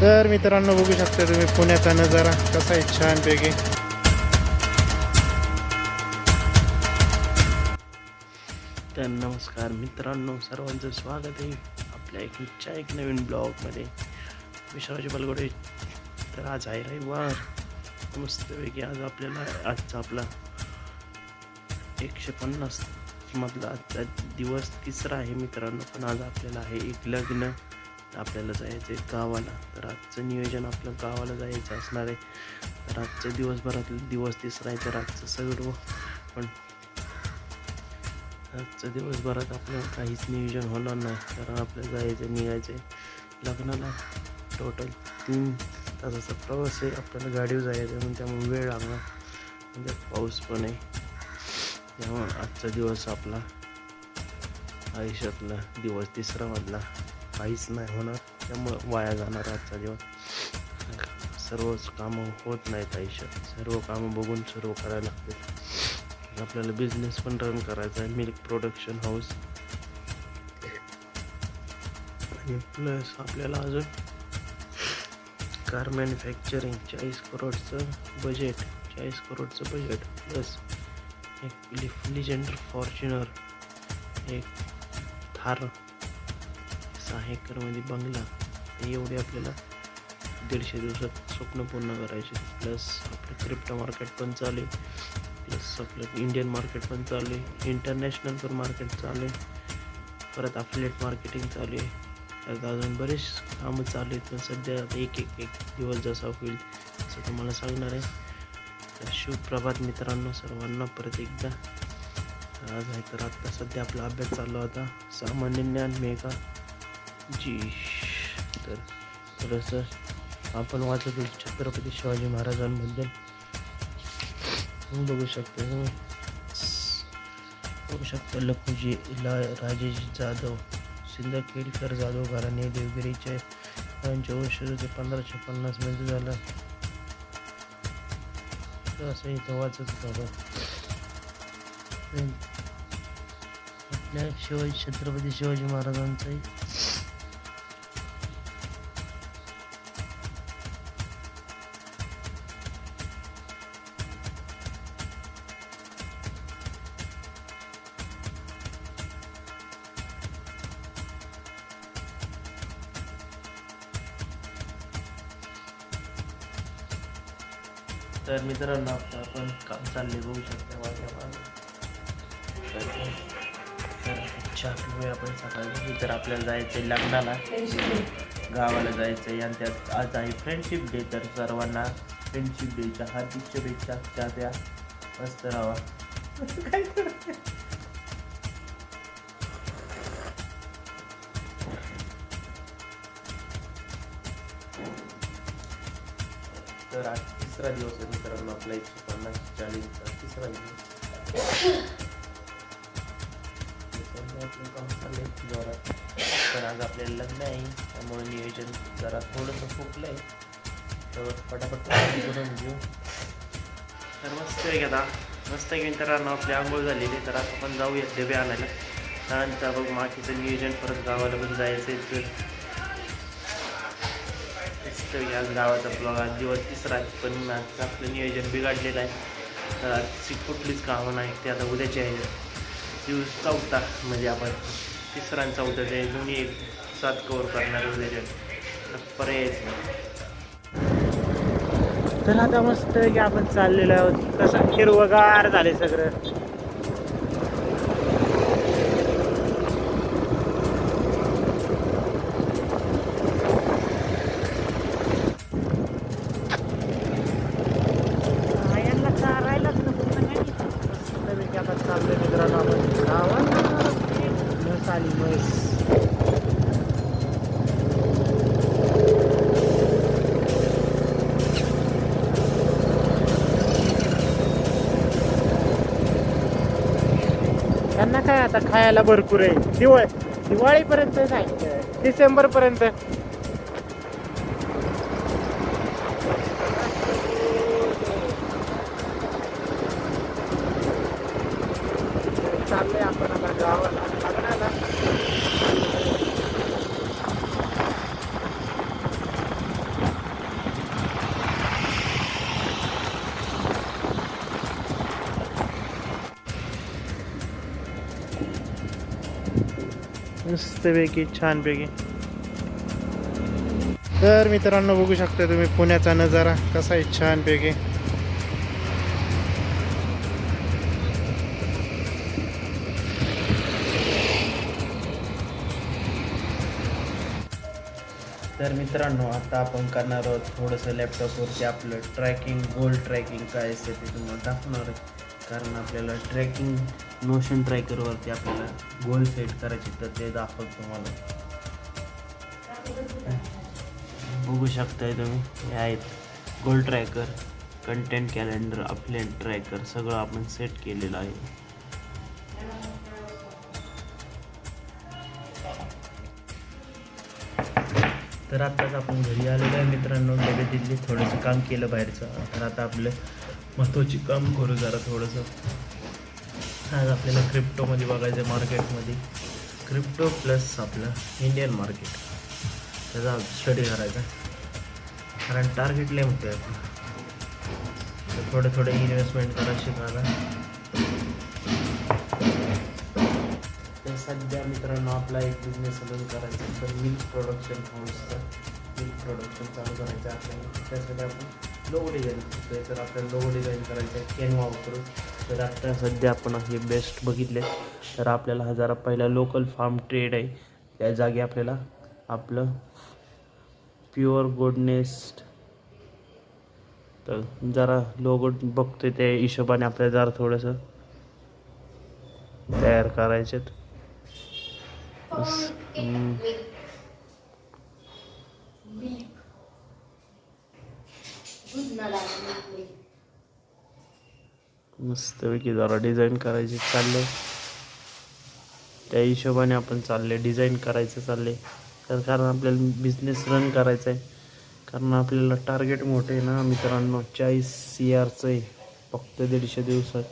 तर मित्रांनो बघू शकता तुम्ही पुण्याचा नजारा कसा आहे? छानपैकी. तर नमस्कार मित्रांनो सर्वांचं स्वागत आहे आपल्या एकच्या एक नवीन ब्लॉगमध्ये. विश्वाजी बलगोडे. तर आज आहे रविवार. मस्तपैकी आज आपल्याला आजचा आपला एकशे पन्नास मधला आजचा दिवस तिसरा आहे मित्रांनो. पण आज आपल्याला आहे एक लग्न. आपल्याला जायचं आहे गावाला. तर आजचं नियोजन आपलं गावाला जायचं असणार आहे. तर आजच्या दिवसभरातलं दिवस तिसरा आहे तर आजचं सगळं. पण आजचं दिवसभरात आपल्याला काहीच नियोजन होणार नाही. कारण आपल्याला जायचं निघायचं आहे लग्नाला टोटल तीन तासाचा प्रवास आहे. आपल्याला गाडीवर जायचं आहे म्हणून त्यामुळे वेळ लागणार. म्हणजे पाऊस पण आहे. त्यामुळे आजचा दिवस आपला आयुष्यातला दिवस तिसरा मधला काहीच नाही होणार. त्यामुळं वाया जाणार आजचा दिवस. सर्वच कामं होत नाहीत आयुष्यात. सर्व कामं बघून सर्व करायला लागते. आपल्याला बिझनेस पण रन करायचा आहे. मिल्क प्रोडक्शन हाऊस आणि प्लस आपल्याला अजून कार मॅन्युफॅक्चरिंग चाळीस करोडचं बजेट चाळीस करोडचं बजेट प्लस एक लिफ लिजेंडर फॉर्च्युनर एक थार सहा एकरमध्ये बंगला एवढे आपल्याला दीडशे दिवसात स्वप्न पूर्ण करायचे. प्लस आपलं क्रिप्टो मार्केट पण चालले प्लस आपलं इंडियन मार्केट पण चालले इंटरनॅशनल पण मार्केट चालू आहे. परत आपलेट मार्केटिंग चालू आहे. परत अजून बरेच कामं चालू आहेत पण सध्या एक एक एक दिवस जसा होईल असं तुम्हाला सांगणार आहे. तर शुभप्रभात मित्रांनो सर्वांना परत एकदा. आज आहे तर आत्ता सध्या आपला अभ्यास चालू होता. सामान्य ज्ञान मेघा. जी। तर थोडंसं आपण वाचत होतो छत्रपती शिवाजी महाराजांबद्दल तुम्ही बघू शकता लखुजी ला राजेजी जाधव सिंदखेडकर जाधव घराणे देवगिरीचे वंशज होते पंधराशे पन्नास मध्ये झालं तर असं इथं वाचत होतं आपण आपल्या शिवाजी, छत्रपती शिवाजी महाराजांचं तर मित्रांनो आता आपण काम चालले बघू शकता माझ्या तर चहा पिऊया आपण सकाळी. तर आपल्याला जायचं आहे लग्नाला. गावाला जायचं आहे आणि त्यात आज आहे फ्रेंडशिप डे तर सर्वांना फ्रेंडशिप डेच्या हार्दिक शुभेच्छा. त्या त्या मस्त राहा. तर आज तिसरा दिवस आहे मित्रांनो आपला एकशे पन्नास चाळीसचा तिसरा दिवस. जोरात. पण आज आपल्याला लग्न आहे त्यामुळे नियोजन जरा थोडंसं फुकलं आहे तर पटापट करून घेऊ. तर मस्त आहे का मस्त आहे की मित्रांनो आपली आंघोळ झालेली तर आता आपण जाऊया डबे आणायला. त्यानंतर बघ माकीचं नियोजन परत गावाला पण जायचं आहे तर. मस्त या गावाचा ब्लॉग आज दिवस तिसरा आहे पण आजचं आपलं नियोजन बिघडलेलं आहे. तर आजची कुठलीच कामं नाही ते आता उद्याचे आहे. दिवस चौथा म्हणजे आपण तिसरा आणि चौथा ते दोन्ही एक सात कवर करणार उद्याचे पर्यायच नाही. तर आता मस्त की आपण चाललेलो आहोत. कसं? हिरवगार झाले सगळं. काय आता खायला भरपूर आहे. दिवाळी दिवाळीपर्यंत नाही. डिसेंबर पर्यंत चाललंय आपण आता गावाला. मस्तपैकी छानपैकी. तर मित्रांनो बघू शकता तुम्ही पुण्याचा नजारा कसा आहे छानपैकी. तर मित्रांनो आता आपण करणार आहोत थोडंसं लॅपटॉपवरती आपलं ट्रॅकिंग गोल ट्रॅकिंग काय असते ते तुम्हाला दाखवणार आहे कारण आपल्याला ट्रॅकिंग नोशन ट्रॅकरवरती आपल्याला गोल सेट करायचे तर ते दाखवतो तुम्हाला. बघू शकताय तुम्ही हे आहेत गोल ट्रॅकर कंटेंट कॅलेंडर अपलेन ट्रॅकर सगळं आपण सेट केलेलं आहे. तर आत्ताच आपण घरी आलेलो आहे मित्रांनो डबे दिल्ली थोडंसं काम केलं बाहेरचं. तर आता आपलं महत्त्वाची काम करू जरा थोडंसं. आज आपल्याला क्रिप्टोमध्ये बघायचं आहे मार्केटमध्ये क्रिप्टो प्लस आपलं इंडियन मार्केट त्याचा स्टडी करायचा. कारण टार्गेट लय मोठं आहे आपलं थोडे थोडं थोडं इन्व्हेस्टमेंट करा शिकायला. सध्या मित्रांनो आपला एक बिझनेस अजून करायचा आहे, तर मिल्क प्रोडक्शन हाऊसचा मिल्क प्रोडक्शन चालू करायचं आहे. आपल्याला त्यासाठी आपण लोगो डिझाईन करतोय. तर आपल्याला लोगो डिझाईन करायचं आहे. कॅनवा वापरून. तर आता सध्या आपण हे बेस्ट बघितले तर आपल्याला हा जरा पहिला लोकल फार्म ट्रेड आहे. त्या जागी आपल्याला आपलं प्युअर गुडनेस तर जरा लोगो बघतोय त्या हिशोबाने आपल्याला जरा थोडंसं तयार करायचेत. बस. मस्तपैकी जरा डिझाईन करायचे चालले. त्या हिशोबाने आपण चालले डिझाईन करायचं चालले. तर कारण आपल्याला बिझनेस रन करायचा आहे कारण आपल्याला टार्गेट मोठे आहे ना मित्रांनो चाळीस सी आरचं आहे. फक्त दीडशे दिवसात.